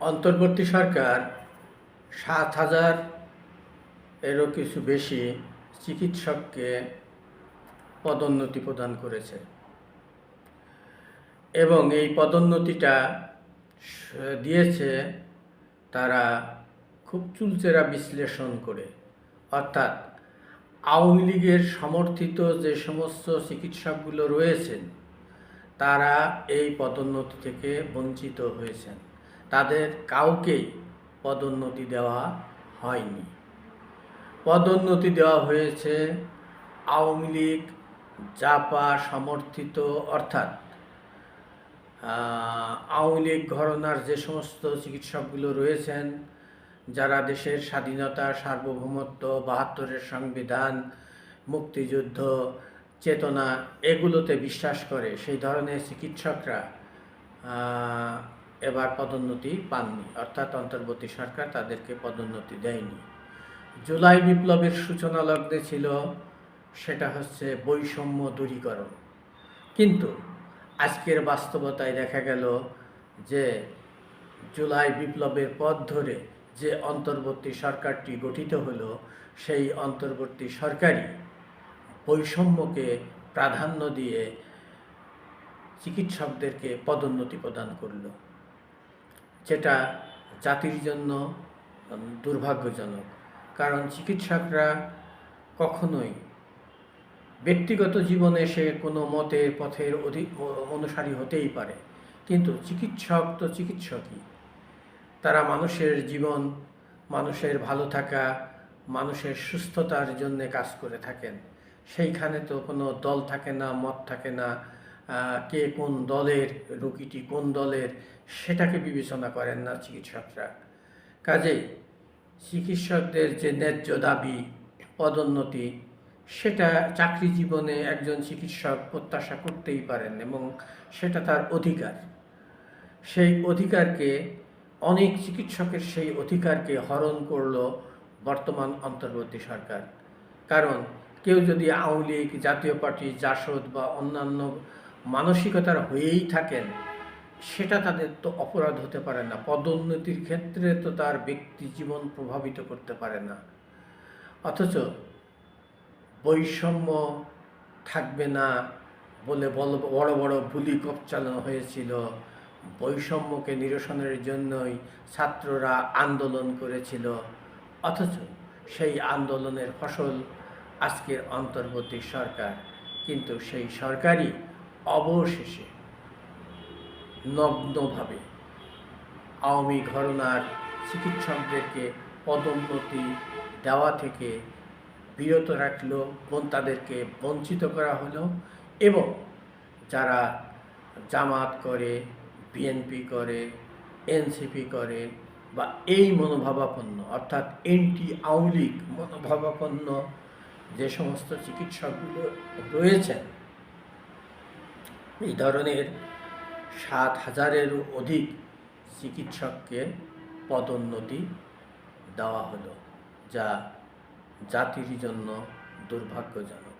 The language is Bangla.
অন্তর্বর্তী সরকার সাত হাজার এরও কিছু বেশি চিকিৎসককে পদোন্নতি প্রদান করেছে। এবং এই পদোন্নতিটা দিয়েছে তারা খুব চুলচেরা বিশ্লেষণ করে। অর্থাৎ আওয়ামী লীগের সমর্থিত যে সমস্ত চিকিৎসকগুলো রয়েছেন, তারা এই পদোন্নতি থেকে বঞ্চিত হয়েছেন। তাদের কাউকেই পদোন্নতি দেওয়া হয়নি। পদোন্নতি দেওয়া হয়েছে আওয়ামী লীগ, জাপা সমর্থিত, অর্থাৎ আওয়ামী লীগ ঘরনার যে সমস্ত চিকিৎসকগুলো রয়েছেন, যারা দেশের স্বাধীনতা, সার্বভৌমত্ব, বাহাত্তরের সংবিধান, মুক্তিযুদ্ধ, চেতনা, এগুলোতে বিশ্বাস করে, সেই ধরনের চিকিৎসকরা এবার পদোন্নতি পাননি, অর্থাৎ অন্তর্বর্তী সরকার তাদেরকে পদোন্নতি দেয়নি। জুলাই বিপ্লবের সূচনা লগ্নে ছিল, সেটা হচ্ছে বৈষম্য দূরীকরণ। কিন্তু আজকের বাস্তবতায় দেখা গেল যে জুলাই বিপ্লবের পথ ধরে যে অন্তর্বর্তী সরকারটি গঠিত হলো, সেই অন্তর্বর্তী সরকারই বৈষম্যকে প্রাধান্য দিয়ে চিকিৎসকদেরকে পদোন্নতি প্রদান করল। যেটা জাতির জন্য দুর্ভাগ্যজনক। কারণ চিকিৎসকরা কখনোই ব্যক্তিগত জীবনে সে কোনো মতের, পথের অধিক অনুসারী হতেই পারে। কিন্তু চিকিৎসক তো চিকিৎসকই। তারা মানুষের জীবন, মানুষের ভালো থাকা, মানুষের সুস্থতার জন্য কাজ করে থাকেন। সেইখানে তো কোনো দল থাকে না, মত থাকে না। কে কোন দলের রুগীটি কোন দলের, সেটাকে বিবেচনা করেন না চিকিৎসকরা। কাজেই চিকিৎসকদের যে ন্যায্য দাবি, পদোন্নতি, সেটা চাকরি জীবনে একজন চিকিৎসক প্রত্যাশা করতেই পারেন এবং সেটা তার অধিকার। সেই অধিকারকে, অনেক চিকিৎসকের সেই অধিকারকে হরণ করল বর্তমান অন্তর্বর্তী সরকার। কারণ কেউ যদি আওয়ামী লীগ, জাতীয় পার্টি, জাসদ বা অন্যান্য মানসিকতার হয়েই থাকেন, সেটা তাদের তো অপরাধ হতে পারে না। পদোন্নতির ক্ষেত্রে তো তার ব্যক্তি জীবন প্রভাবিত করতে পারে না। অথচ বৈষম্য থাকবে না বলে বড় বড় বুলি কোপ চালানো হয়েছিল। বৈষম্যকে নিরসনের জন্যই ছাত্ররা আন্দোলন করেছিল। অথচ সেই আন্দোলনের ফসল আজকের অন্তর্বর্তী সরকার। কিন্তু সেই সরকারই অবশেষে নগ্নভাবে আওয়ামী ঘরনার চিকিৎসকদেরকে পদোন্নতি দেওয়া থেকে বিরত রাখল তাদেরকে বঞ্চিত করা হলো, এবং যারা জামাত করে, বিএনপি করে, এনসিপি করে, বা এই মনোভাবাপন্ন, অর্থাৎ এন্টি আওয়ামী লীগ মনোভাবাপন্ন যে সমস্ত চিকিৎসকগুলো রয়েছেন এই ধরনের সাত হাজারেরও অধিক চিকিৎসককে পদোন্নতি দেওয়া হলো যা জাতির জন্য দুর্ভাগ্যজনক।